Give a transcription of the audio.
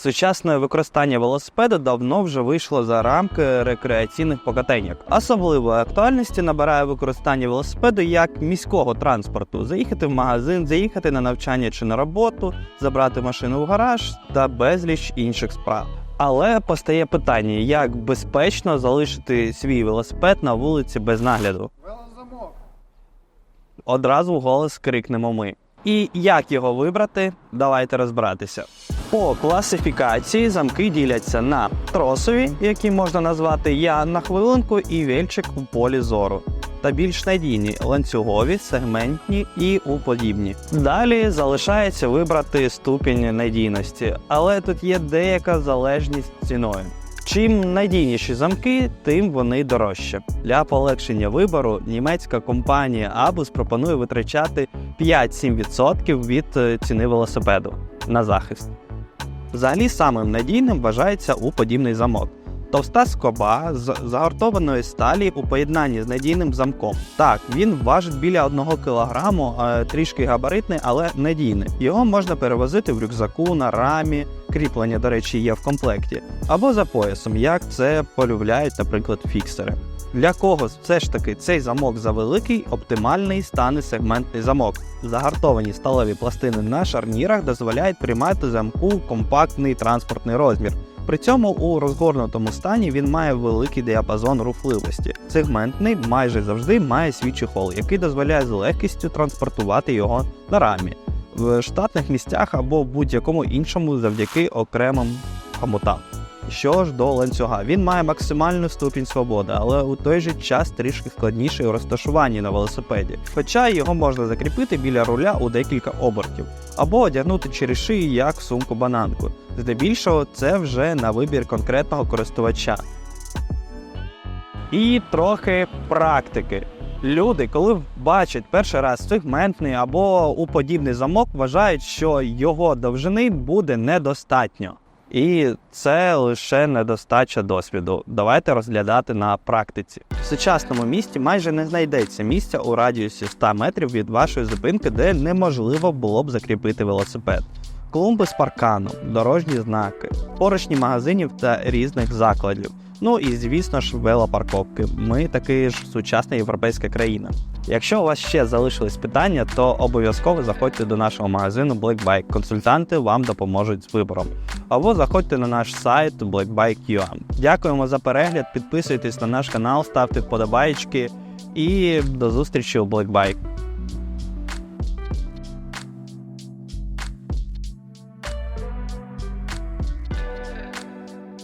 Сучасне використання велосипеда давно вже вийшло за рамки рекреаційних покатеньок. Особливої актуальності набирає використання велосипеду як міського транспорту: заїхати в магазин, заїхати на навчання чи на роботу, забрати машину в гараж та безліч інших справ. Але постає питання, як безпечно залишити свій велосипед на вулиці без нагляду. Велозамок. Одразу вголос крикнемо ми. І як його вибрати, давайте розбиратися. По класифікації замки діляться на тросові, які можна назвати я на хвилинку і вельчик у полі зору, та більш надійні ланцюгові, сегментні і уподібні. Далі залишається вибрати ступінь надійності, але тут є деяка залежність ціною. Чим надійніші замки, тим вони дорожче. Для полегшення вибору німецька компанія Abus пропонує витрачати 5-7% від е, ціни велосипеду на захист. Взагалі самим надійним вважається уподібний замок. Товста скоба з загортованої сталі у поєднанні з надійним замком. Так, він важить біля 1 кг, е, трішки габаритний, але надійний. Його можна перевозити в рюкзаку, на рамі, кріплення, до речі, є в комплекті, або за поясом, як це полюбляють, наприклад, фіксери. Для когось все ж таки цей замок завеликий, оптимальний стане сегментний замок. Загартовані сталеві пластини на шарнірах дозволяють приймати замку компактний транспортний розмір. При цьому у розгорнутому стані він має великий діапазон рухливості. Сегментний майже завжди має свій чехол, який дозволяє з легкістю транспортувати його на рамі в штатних місцях або будь-якому іншому завдяки окремим хомутам. Що ж до ланцюга, він має максимальну ступінь свободи, але у той же час трішки складніший у розташуванні на велосипеді. Хоча його можна закріпити біля руля у декілька обертів, або одягнути через шию як сумку бананку. Здебільшого це вже на вибір конкретного користувача. І трохи практики. Люди, коли бачать перший раз сегментний або уподібний замок, вважають, що його довжини буде недостатньо. І це лише недостача досвіду. Давайте розглядати на практиці. В сучасному місті майже не знайдеться місця у радіусі 100 метрів від вашої зупинки, де неможливо було б закріпити велосипед. Клумби з парканом, дорожні знаки, поручні магазинів та різних закладів. Ну і звісно ж велопарковки. Ми таки ж сучасна європейська країна. Якщо у вас ще залишились питання, то обов'язково заходьте до нашого магазину Blackbike. Консультанти вам допоможуть з вибором. Або заходьте на наш сайт blackbike.ua. Дякуємо за перегляд, підписуйтесь на наш канал, ставте вподобайки і до зустрічі у Blackbike.